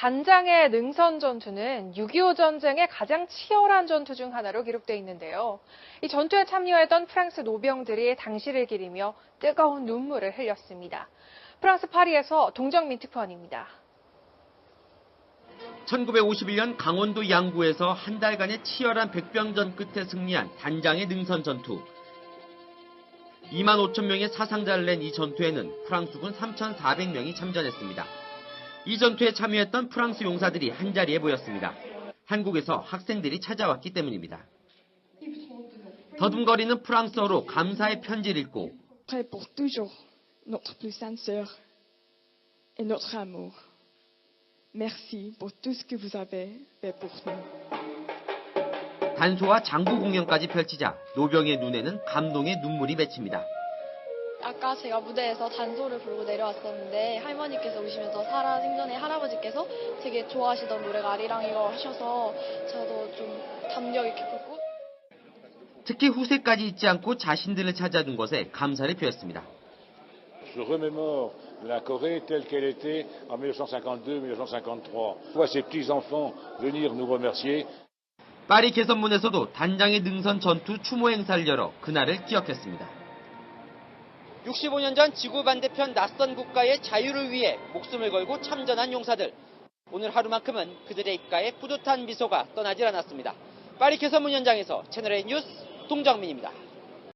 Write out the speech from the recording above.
단장의 능선 전투는 6.25 전쟁의 가장 치열한 전투 중 하나로 기록돼 있는데요. 이 전투에 참여했던 프랑스 노병들이 당시를 기리며 뜨거운 눈물을 흘렸습니다. 프랑스 파리에서 동정민 특파원입니다. 1951년 강원도 양구에서 한 달간의 치열한 백병전 끝에 승리한 단장의 능선 전투. 2만 5천 명의 사상자를 낸 이 전투에는 프랑스군 3,400명이 참전했습니다. 이 전투에 참여했던 프랑스 용사들이 한자리에 모였습니다. 한국에서 학생들이 찾아왔기 때문입니다. 더듬거리는 프랑스어로 감사의 편지를 읽고. 단소와 장구 공연까지 펼치자 노병의 눈에는 감동의 눈물이 맺힙니다. 아까 제가 무대에서 단소를 부르고 내려왔었는데 할머니께서 오시면서 살아 생전에 할아버지께서 되게 좋아하시던 노래가 아리랑이라고 하셔서 저도 좀 감격이 깊었고 특히 후세까지 잊지 않고 자신들을 찾아준 것에 감사를 표했습니다. Je remémore la Corée telle qu'elle était en 1952-1953. Je vois ces petits-enfants venir nous remercier. 파리 개선문에서도 단장의 능선 전투 추모 행사를 열어 그날을 기억했습니다. 65년 전 지구 반대편 낯선 국가의 자유를 위해 목숨을 걸고 참전한 용사들. 오늘 하루만큼은 그들의 입가에 뿌듯한 미소가 떠나질 않았습니다. 파리 개선문 현장에서 채널A 뉴스 동정민입니다.